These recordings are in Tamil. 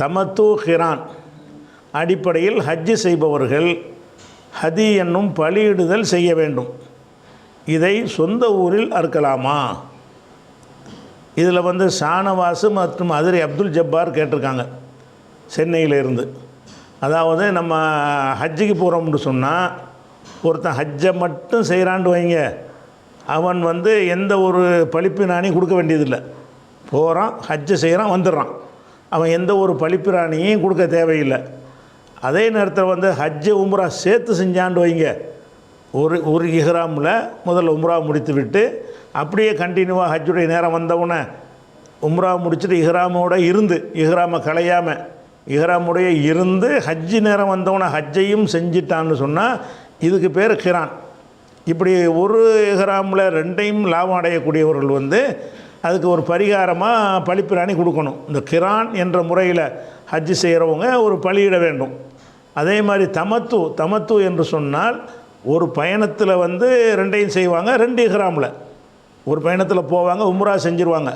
தமத்து ஹிரான். அடிப்படையில் ஹஜ்ஜு செய்பவர்கள் ஹதி என்னும் பலியிடுதல் செய்ய வேண்டும். இதை சொந்த ஊரில் அறுக்கலாமா? இதில் வந்து ஷானவாசு மற்றும் அதிரி அப்துல் ஜப்பார் கேட்டிருக்காங்க சென்னையிலிருந்து. அதாவது நம்ம ஹஜ்ஜுக்கு போகிறோம்னு சொன்னால் ஒருத்தன் ஹஜ்ஜை மட்டும் செய்கிறான்னு வைங்க. அவன் வந்து எந்த ஒரு பழிப்பிராணி கொடுக்க வேண்டியதில்லை. போகிறான் ஹஜ்ஜை செய்கிறான் வந்துடுறான். அவன் எந்த ஒரு பழிப்பிராணியும் கொடுக்க தேவையில்லை. அதே நேரத்தில் வந்து ஹஜ்ஜு உம்ரா சேர்த்து செஞ்சான்னு வைங்க. ஒரு ஒரு இஹ்ராமில் முதல்ல உம்ரா முடித்து விட்டு அப்படியே கண்டினியூவாக ஹஜ்ஜுடைய நேரம் வந்தவுடனே உம்ரா முடிச்சுட்டு இஹ்ராமோட இருந்து இஹ்ராமை களையாமல் இஹ்ராமுடைய இருந்து ஹஜ்ஜி நேரம் வந்தவுடனே ஹஜ்ஜையும் செஞ்சிட்டான்னு சொன்னால் இதுக்கு பேர் கிரான். இப்படி ஒரு இஹ்ராமில் ரெண்டையும் லாபம் அடையக்கூடியவர்கள் வந்து அதுக்கு ஒரு பரிகாரமாக பழிப்பிராணி கொடுக்கணும். இந்த கிரான் என்ற முறையில் ஹஜ்ஜு செய்கிறவங்க ஒரு பலியிட வேண்டும். அதே மாதிரி தமத்து தமத்து என்று சொன்னால் ஒரு பயணத்தில் வந்து ரெண்டையும் செய்வாங்க ரெண்டு கிராமில் ஒரு பயணத்தில் போவாங்க உம்ரா செஞ்சுருவாங்க.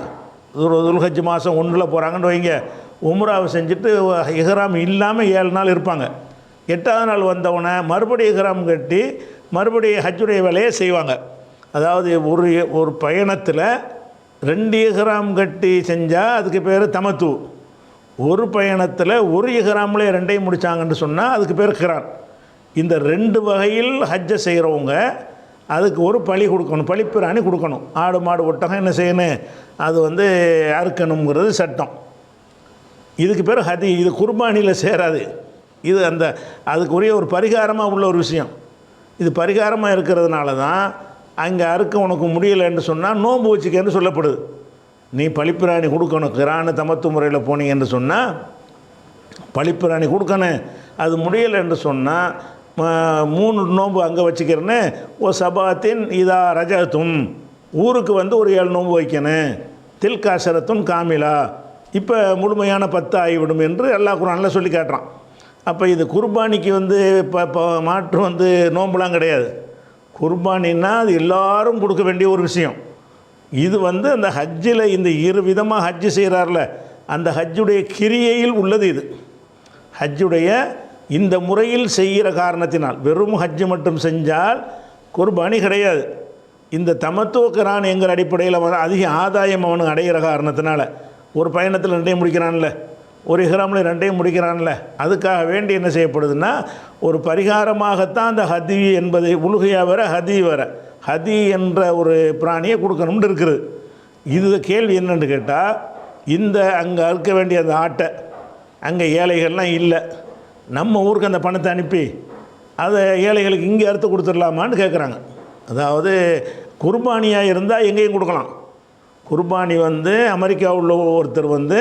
துல்ஹஜ் மாதம் ஒன்றில் போகிறாங்கன்னு வைங்க. உம்ராவை செஞ்சுட்டு இஹ்ராம் இல்லாமல் ஏழு நாள் இருப்பாங்க. எட்டாவது நாள் வந்தவொடனே மறுபடியும் இஹ்ராம் கட்டி மறுபடியும் ஹஜ்ஜுடைய வேலையை செய்வாங்க. அதாவது ஒரு ஒரு பயணத்தில் ரெண்டு எகராம் கட்டி செஞ்சால் அதுக்கு பேர் தமத்து. ஒரு பயணத்தில் ஒரு இஹ்ராம்லே ரெண்டையும் முடித்தாங்கன்னு சொன்னால் அதுக்கு பேர் கிரான். இந்த ரெண்டு வகையில் ஹஜ்ஜை செய்கிறவங்க அதுக்கு ஒரு பழி கொடுக்கணும் பழிப்பிராணி கொடுக்கணும். ஆடு மாடு ஒட்டகம் என்ன செய்யணும்? அது வந்து அறுக்கணுங்கிறது சட்டம். இதுக்கு பேர் ஹதி இது குர்பானியில் சேராது. இது அந்த அதுக்குரிய ஒரு பரிகாரமாக உள்ள ஒரு விஷயம். இது பரிகாரமாக இருக்கிறதுனால தான் அங்கே அறுக்க உனக்கு முடியலைன்னு சொன்னால் நோன்பு வச்சுக்கன்னு சொல்லப்படுது. நீ பழிப்பிராணி கொடுக்கணும். கிரான தமத்து முறையில் போனீங்கன்னு சொன்னால் பழிப்பிராணி கொடுக்கணும். அது முடியலை என்று சொன்னால் மூணு நோன்பு அங்கே வச்சுக்கிறேன்னு ஓ சபாத்தின் இதா ரஜத்தும் ஊருக்கு வந்து ஒரு ஏழு நோன்பு வைக்கணும். தில்காசரத்தும் காமிலா. இப்போ முழுமையான பத்து ஆகிவிடும் என்று எல்லா குரானில் சொல்லி காட்டுறான். அப்போ இது குர்பானிக்கு வந்து இப்போ மாற்று வந்து நோம்புலாம் கிடையாது. குர்பானின்னா அது எல்லாரும் கொடுக்க வேண்டிய ஒரு விஷயம். இது வந்து அந்த ஹஜ்ஜில் இந்த இரு விதமாக ஹஜ்ஜு செய்கிறார்ல அந்த ஹஜ்ஜுடைய கிரியையில் உள்ளது இது. ஹஜ்ஜுடைய இந்த முறையில் செய்கிற காரணத்தினால் வெறும் ஹஜ்ஜு மட்டும் செஞ்சால் குர்பானி கிடையாது. இந்த தமத்துவக்கிறான் எங்கள் அடிப்படையில் அதிக ஆதாயம் அவனுக்கு அடைகிற காரணத்தினால ஒரு பயணத்தில் ரெண்டையும் முடிக்கிறான்ல. ஒரு இஹ்ராமில் ரெண்டையும் முடிக்கிறான்ல அதுக்காக வேண்டி என்ன செய்யப்படுதுன்னா ஒரு பரிகாரமாகத்தான் அந்த ஹதி என்பதை உலுகையா வர ஹதி வர ஹதி என்ற ஒரு பிராணியை கொடுக்கணும்னு இருக்குது. இது கேள்வி என்னென்னு கேட்டால் இந்த அங்கே அறுக்க வேண்டிய அந்த ஆட்டை அங்கே ஏழைகள்லாம் இல்லை. நம்ம ஊருக்கு அந்த பணத்தை அனுப்பி அதை ஏழைகளுக்கு இங்கே அறுத்து கொடுத்துடலாமான்னு கேட்குறாங்க அதாவது குர்பானியாக இருந்தால் எங்கேயும் கொடுக்கலாம். குர்பானி வந்து அமெரிக்காவில் ஒருத்தர் வந்து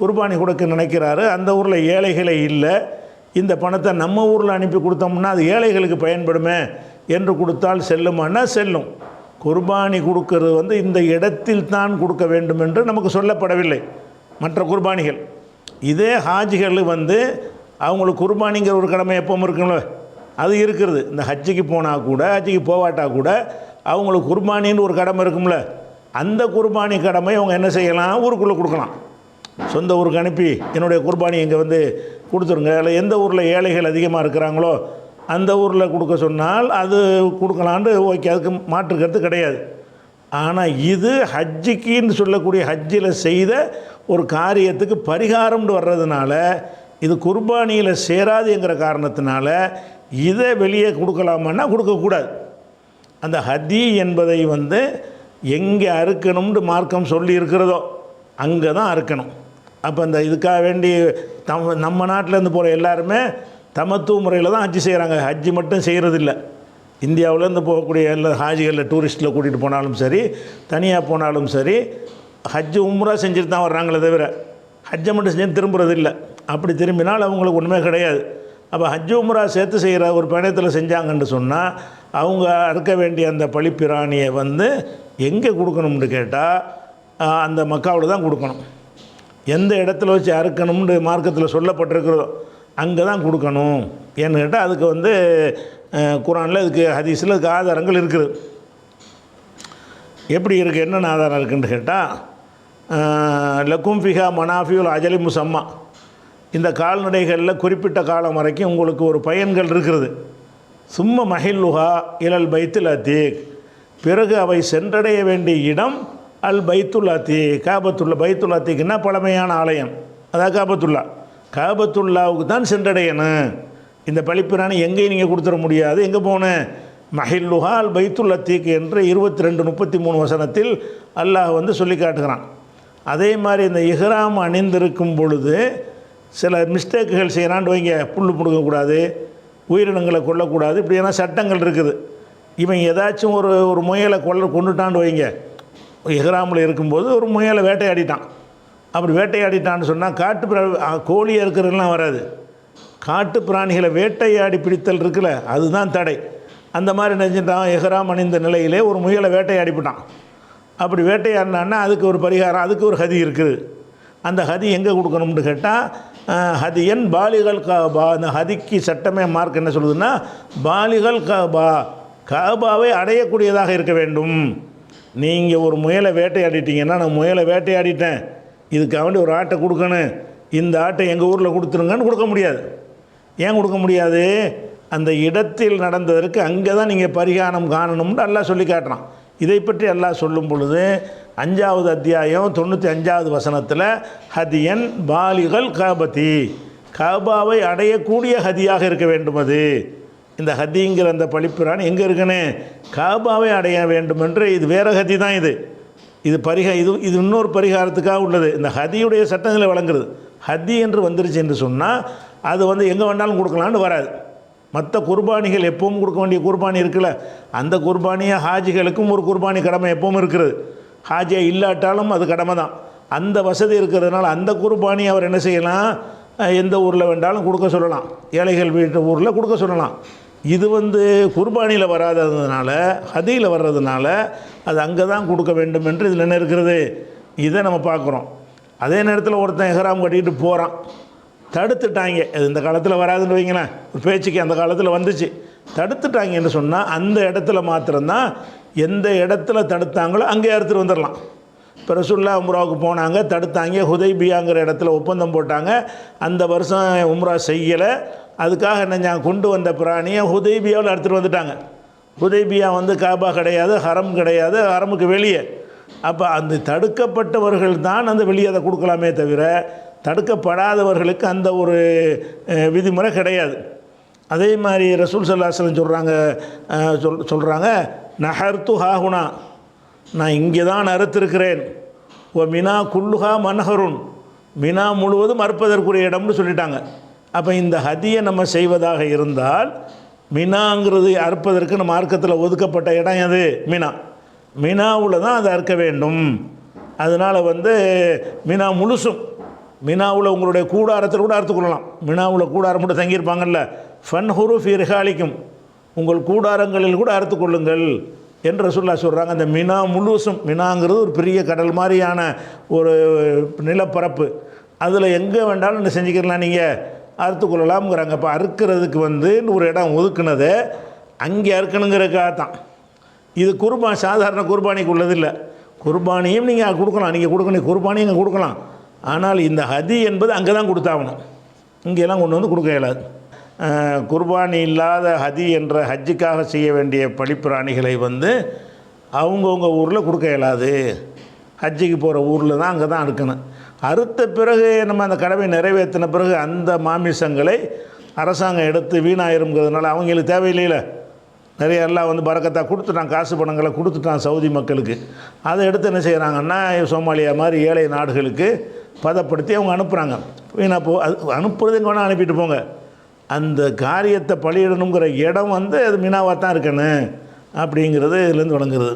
குர்பானி கொடுக்க நினைக்கிறாரு. அந்த ஊரில் ஏழைகளே இல்லை. இந்த பணத்தை நம்ம ஊரில் அனுப்பி கொடுத்தோம்னா அது ஏழைகளுக்கு பயன்படுமே என்று கொடுத்தால் செல்லுமானா செல்லும்? குர்பானி கொடுக்கறது வந்து இந்த இடத்தில் தான் கொடுக்க வேண்டும் என்று நமக்கு சொல்லப்படவில்லை. மற்ற குர்பானிகள். இதே ஹாஜிகள் வந்து அவங்களுக்கு குர்பானிங்கிற ஒரு கடமை எப்பவும் இருக்குங்களோ அது இருக்கிறது இந்த ஹஜ்ஜிக்கு போனால் கூட ஹஜ்ஜிக்கு போவாட்டா கூட அவங்களுக்கு குர்பானின்னு ஒரு கடமை இருக்கும்ல? அந்த குர்பானி கடமை அவங்க என்ன செய்யலாம்? ஊருக்குள்ளே கொடுக்கலாம். சொந்த ஊருக்கு அனுப்பி என்னுடைய குர்பானி இங்கே வந்து கொடுத்துருங்க. இல்லை எந்த ஊரில் ஏழைகள் அதிகமாக இருக்கிறாங்களோ அந்த ஊரில் கொடுக்க சொன்னால் அது கொடுக்கலான்னு ஓகே அதுக்கு மாற்றுக்கிறது கிடையாது. ஆனால் இது ஹஜ்ஜிக்கின்னு சொல்லக்கூடிய ஹஜ்ஜில் செய்த ஒரு காரியத்துக்கு பரிகாரம்னு வர்றதுனால இது குர்பானியில் சேராதுங்கிற காரணத்தினால இதை வெளியே கொடுக்கலாமான்னா கொடுக்கக்கூடாது. அந்த ஹதி என்பதை வந்து எங்கே அறுக்கணும்னு மார்க்கம் சொல்லி இருக்கிறதோ அங்கே தான் அறுக்கணும். அப்போ இந்த இதுக்காக வேண்டி தம் நம்ம நாட்டிலேருந்து போகிற எல்லாருமே தமத்துவ முறையில் தான் ஹஜ்ஜு செய்கிறாங்க ஹஜ்ஜு மட்டும் செய்கிறதில்ல இந்தியாவிலேருந்து போகக்கூடிய எல்லா ஹாஜிகளில் டூரிஸ்ட்டில் கூட்டிகிட்டு போனாலும் சரி தனியாக போனாலும் சரி ஹஜ்ஜு உம்ரா செஞ்சுட்டு தான் வர்றாங்களே தவிர ஹஜ்ஜை மட்டும் செஞ்சு திரும்புறது இல்லை அப்படி திரும்பினால் அவங்களுக்கு ஒன்றுமே கிடையாது. அப்போ ஹஜ்ஜு உம்ரா சேர்த்து செய்கிற ஒரு பயணத்தில் செஞ்சாங்கன்னு சொன்னால் அவங்க அறுக்க வேண்டிய அந்த பழிப்பிராணியை வந்து எங்கே கொடுக்கணும்னு கேட்டால் அந்த மக்காவில் தான் கொடுக்கணும். எந்த இடத்துல வச்சு அறுக்கணும்னு மார்க்கத்தில் சொல்லப்பட்டிருக்கிறதோ அங்கே தான் கொடுக்கணும். ஏன்னு கேட்டால் அதுக்கு வந்து குரானில் இதுக்கு ஹதீஸில் அதுக்கு ஆதாரங்கள் இருக்குது. எப்படி இருக்குது என்னென்ன ஆதாரம் இருக்குன்னு கேட்டால் லக்கும் ஃபிஹா மனாஃபியுல் அஜலி முசம்மா. இந்த கால்நடைகளில் குறிப்பிட்ட காலம் வரைக்கும் உங்களுக்கு ஒரு பயன்கள் இருக்கிறது சும்ம மஹில்லுஹா இலல் பைத்தில் அத்தீக். பிறகு அவை சென்றடைய வேண்டிய இடம் அல் பைத்துல்லா தீ காபத்துல்லா பைத்துல்லா தீக்குன்னா பழமையான ஆலயம். அதான் காபத்துல்லா. காபத்துல்லாவுக்கு தான் சென்றடையணும். இந்த பழிப்பிராணி எங்கேயும் நீங்கள் கொடுத்துட முடியாது. எங்கே போகணும் மஹில்லுஹா அல் பைத்துல் அத்தீக் என்று இருபத்தி ரெண்டு முப்பத்தி மூணு வசனத்தில் அல்லாஹ் வந்து சொல்லி காட்டுகிறான். அதே மாதிரி இந்த இஹ்ராம் அணிந்திருக்கும் பொழுது சில மிஸ்டேக்குகள் செய்கிறான்னு வைங்க. புல் பிடுங்கக்கூடாது உயிரினங்களை கொல்லக்கூடாது இப்படியான சட்டங்கள் இருக்குது. இவன் ஏதாச்சும் ஒரு ஒரு முயலை கொல்ல கொண்டுட்டான்னு வைங்க. இஹ்ராமில் இருக்கும்போது ஒரு முயலை வேட்டையாடிட்டான். அப்படி வேட்டையாடிட்டான்னு சொன்னால் காட்டு பிர- கோழி இருக்கிறதுலாம் வராது. காட்டு பிராணிகளை வேட்டையாடி பிடித்தல் இருக்குல்ல அதுதான் தடை. அந்த மாதிரி நினைச்சிட்டான் எஹ்ராம் அணிந்த நிலையிலே ஒரு முயலை வேட்டையாடிப்பிட்டான் அப்படி வேட்டையாடினான்னா அதுக்கு ஒரு பரிகாரம் அதுக்கு ஒரு ஹதி இருக்குது. அந்த ஹதி எங்கே கொடுக்கணும்னு கேட்டால் ஹதியன் பாலிகள் காபா. அந்த ஹதிக்கு சட்டமே மார்க் என்ன சொல்லுதுன்னா பாலிகள் காபா காபாவை அடையக்கூடியதாக இருக்க வேண்டும். நீங்கள் ஒரு முயலை வேட்டையாடிட்டீங்கன்னா நான் முயலை வேட்டையாடிட்டேன். இதுக்காக வேண்டி ஒரு ஆட்டை கொடுக்கணும். இந்த ஆட்டை எங்கள் ஊரில் கொடுத்துருங்கன்னு கொடுக்க முடியாது. ஏன் கொடுக்க முடியாது? அந்த இடத்தில் நடந்ததற்கு அங்கே தான் நீங்கள் பரிகாரம் காணணும்னு எல்லாம் சொல்லி காட்டுறான். இதை பற்றி எல்லாம் சொல்லும் பொழுது அஞ்சாவது அத்தியாயம் தொண்ணூற்றி அஞ்சாவது வசனத்தில் ஹதியன் பாலிகள் காபதி. காபாவை அடையக்கூடிய ஹதியாக இருக்க வேண்டும் அது. இந்த ஹதிங்கிற அந்த பழிப்பிரான் எங்கே இருக்குன்னு காபாவை அடைய வேண்டும் என்று இது வேற ஹதி தான் இது. இது பரிக இது இது இன்னொரு பரிகாரத்துக்காக உள்ளது. இந்த ஹதியுடைய சட்டங்களை வழங்குறது. ஹதி என்று வந்துருச்சு என்று சொன்னால் அது வந்து எங்கே வேணாலும் கொடுக்கலான்னு வராது. மற்ற குர்பானிகள் எப்பவும் கொடுக்க வேண்டிய குர்பானி இருக்குல்ல அந்த குர்பானியை ஹாஜிகளுக்கும் ஒரு குர்பானி கடமை எப்பவும் இருக்கிறது. ஹாஜியாக இல்லாட்டாலும் அது கடமை தான். அந்த வசதி இருக்கிறதுனால அந்த குர்பானி அவர் என்ன செய்யலாம்? எந்த ஊரில் வேண்டாலும் கொடுக்க சொல்லலாம். ஏழைகள் வீட்டு ஊரில் கொடுக்க சொல்லலாம். இது வந்து குர்பானியில் வராததுனால ஹதியில் வர்றதுனால அது அங்கே தான் கொடுக்க வேண்டும் என்று இதில் என்ன இருக்கிறது இதை நம்ம பார்க்குறோம். அதே நேரத்தில் ஒருத்தன் எஹராம் கட்டிக்கிட்டு போகிறான் தடுத்துட்டாங்க. அது இந்த காலத்தில் வராதுன்னு வைங்களேன். ஒரு பேச்சுக்கு அந்த காலத்தில் வந்துச்சு. தடுத்துட்டாங்கன்னு சொன்னால் அந்த இடத்துல மாத்திரம்தான் எந்த இடத்துல தடுத்தாங்களோ அங்கே எடுத்துகிட்டு வந்துடலாம். இப்போ ரசுல்லா உம்ராவுக்கு போனாங்க தடுத்தாங்க. ஹுதைபியாங்கிற இடத்துல ஒப்பந்தம் போட்டாங்க. அந்த வருஷம் உம்ரா செய்யலை. அதுக்காக என்ன நான் கொண்டு வந்த பிராணியை ஹுதைபியாவில் எடுத்துகிட்டு வந்துட்டாங்க. ஹுதைபியா வந்து காபா கிடையாது ஹரம் கிடையாது ஹரமுக்கு வெளியே. அப்போ அந்த தடுக்கப்பட்டவர்கள் தான் அந்த வெளியே அதை கொடுக்கலாமே தவிர தடுக்கப்படாதவர்களுக்கு அந்த ஒரு விதிமுறை கிடையாது. அதே மாதிரி ரசூல் சல்லாஸ்லம் சொல்கிறாங்க சொல் சொல்கிறாங்க நஹர்த்து ஹாகுனா நான் இங்கே தான் அறுத்திருக்கிறேன். ஓ மினா குல்லுஹா மனஹருன். மினா முழுவதும் அறுப்பதற்குரிய இடம்னு சொல்லிட்டாங்க. அப்போ இந்த ஹதியை நம்ம செய்வதாக இருந்தால் மினாங்கிறது அறுப்பதற்கு நம்ம மார்க்கத்தில் ஒதுக்கப்பட்ட இடம் எது? மினா. மினாவில் தான் அதை அறுக்க வேண்டும். அதனால் வந்து மினா முழுசும். மினாவில் உங்களுடைய கூடாரத்தில் கூட அறுத்துக்கொள்ளலாம் மினாவில் கூடாரம் கூட தங்கியிருப்பாங்கல்ல. ஃபன் ஹுரு ஃபிர்ஹாலிக்கும் உங்கள் கூடாரங்களில் கூட அறுத்துக்கொள்ளுங்கள் என்று சொல்லா சொல்கிறாங்க அந்த மினா முழுசும் மினாங்கிறது ஒரு பெரிய கடல் மாதிரியான ஒரு நிலப்பரப்பு. அதில் எங்கே வேண்டாலும் என்ன செஞ்சுக்கலாம் நீங்கள் அறுத்து கொள்ளலாம்ங்கிறாங்க அப்போ அறுக்கிறதுக்கு வந்து ஒரு இடம் ஒதுக்குனதை அங்கே அறுக்கணுங்கிறதுக்காக தான். இது குர்பான் சாதாரண குர்பானிக்கு உள்ளதில்லை. குர்பானியும் நீங்கள் கொடுக்கலாம். நீங்கள் கொடுக்கணும் குர்பானியும் இங்கே கொடுக்கலாம். ஆனால் இந்த ஹதி என்பது அங்கே தான் கொடுத்தாகணும். இங்கெல்லாம் கொண்டு வந்து கொடுக்க இயலாது. குர்பானி இல்லாத ஹதி என்ற ஹஜ்ஜுக்காக செய்ய வேண்டிய பழிப்பிராணிகளை வந்து அவங்கவுங்க ஊரில் கொடுக்க இயலாது. ஹஜ்ஜுக்கு போகிற ஊரில் தான் அங்கே தான் அறுக்கணும். அறுத்த பிறகு நம்ம அந்த கடமை நிறைவேற்றின பிறகு அந்த மாமிசங்களை அரசாங்கம் எடுத்து வீணாயிருங்கிறதுனால அவங்களுக்கு தேவையில்லையில. நிறைய எல்லாம் வந்து பறக்கத்தாக கொடுத்துட்டான் காசு பணங்களை கொடுத்துட்டான் சவுதி மக்களுக்கு. அதை எடுத்து என்ன செய்கிறாங்கன்னா சோமாலியா மாதிரி ஏழை நாடுகளுக்கு பதப்படுத்தி அவங்க அனுப்புகிறாங்க வீணாக போ அது அனுப்புறது வேணால் அனுப்பிட்டு போங்க. அந்த காரியத்தை பலியிடணுங்கிற இடம் வந்து அது மீனாவாக தான் இருக்கணும் அப்படிங்கிறது இதுலேருந்து வழங்குறது.